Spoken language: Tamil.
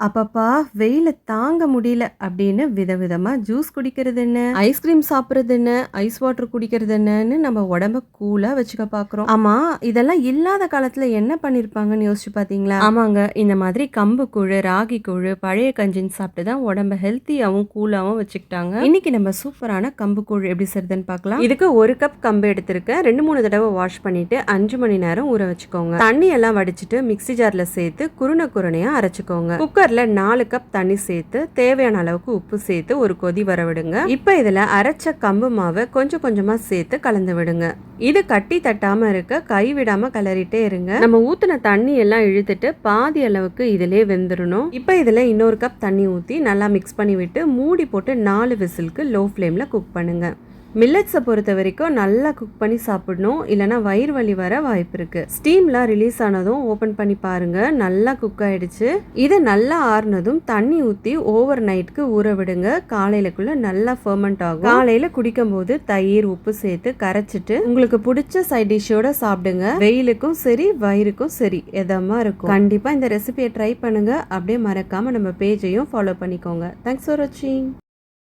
அப்பப்பா வெயில தாங்க முடியல அப்படின்னு விதவிதமா ஜூஸ் குடிக்கிறது என்ன? ஐஸ்கிரீம் சாப்பிட்றது என்ன? ஐஸ் வாட்டர் குடிக்கிறது என்னன்னு நம்ம உடம்ப கூலா வச்சுக்க பாக்குறோம். ஆமா இதெல்லாம் இல்லாத காலத்துல என்ன பண்ணிருப்பாங்கன்னு யோசிச்சு பாத்தீங்களா? ஆமாங்க இந்த மாதிரி கம்பு கூழு ராகி கூழு பழைய கஞ்சின்னு சாப்பிட்டு தான் உடம்ப ஹெல்த்தியாவும் கூலாவும் வச்சுக்கிட்டாங்க. இன்னைக்கு நம்ம சூப்பரான கம்பு கூழ் எப்படி செய்யுதுன்னு பார்க்கலாம் இதுக்கு ஒரு கப் கம்பு எடுத்திருக்கேன். ரெண்டு மூணு தடவை வாஷ் பண்ணிட்டு அஞ்சு மணி நேரம் ஊற வச்சுக்கோங்க. தண்ணி எல்லாம் வடிச்சிட்டு மிக்ஸி ஜார்ல சேர்த்து குருணை குருணையா அரைச்சுக்கோங்க. குக்கரில் நாலு கப் தண்ணி சேர்த்து தேவையான அளவுக்கு உப்பு சேர்த்து ஒரு கொதி வர விடுங்க. இப்போ இதில் அரைச்ச கம்பு மாவை கொஞ்சம் கொஞ்சமாக சேர்த்து கலந்து விடுங்க. இது கட்டி தட்டாமல் இருக்க கை விடாமல் கலரிட்டே இருங்க. நம்ம ஊற்றின தண்ணி எல்லாம் இழுத்துட்டு பாதி அளவுக்கு இதிலே வெந்துடணும் இப்போ இதில் இன்னொரு கப் தண்ணி ஊற்றி நல்லா மிக்ஸ் பண்ணி விட்டு மூடி போட்டு நாலு விசிலுக்கு லோ ஃப்ளேமில் குக் பண்ணுங்கள் மில்லட்ஸை பொறுத்த வரைக்கும் நல்லா குக் பண்ணி சாப்பிடணும். இல்லைனா வயிறு வலி வர வாய்ப்பு இருக்குது ஸ்டீம்லாம் ரிலீஸ் ஆனதும் ஓப்பன் பண்ணி பாருங்கள் நல்லா குக் ஆகிடுச்சு இது நல்லா ஆறுனதும் தண்ணி ஊற்றி ஓவர் நைட்க்கு ஊற விடுங்க. காலையிலக்குள்ளே நல்லா ஃபர்மெண்ட் ஆகும். காலையில் குடிக்கும் போது தயிர் உப்பு சேர்த்து கரைச்சிட்டு உங்களுக்கு பிடிச்ச சைட் டிஷ்ஷோட சாப்பிடுங்க. வெயிலுக்கும் சரி வயிறுக்கும் சரி எதமாக இருக்கும். கண்டிப்பாக இந்த ரெசிபியை ட்ரை பண்ணுங்கள் அப்படியே மறக்காமல் நம்ம பேஜையும் ஃபாலோ பண்ணிக்கோங்க. தேங்க்ஸ் ஃபார் வாட்சிங்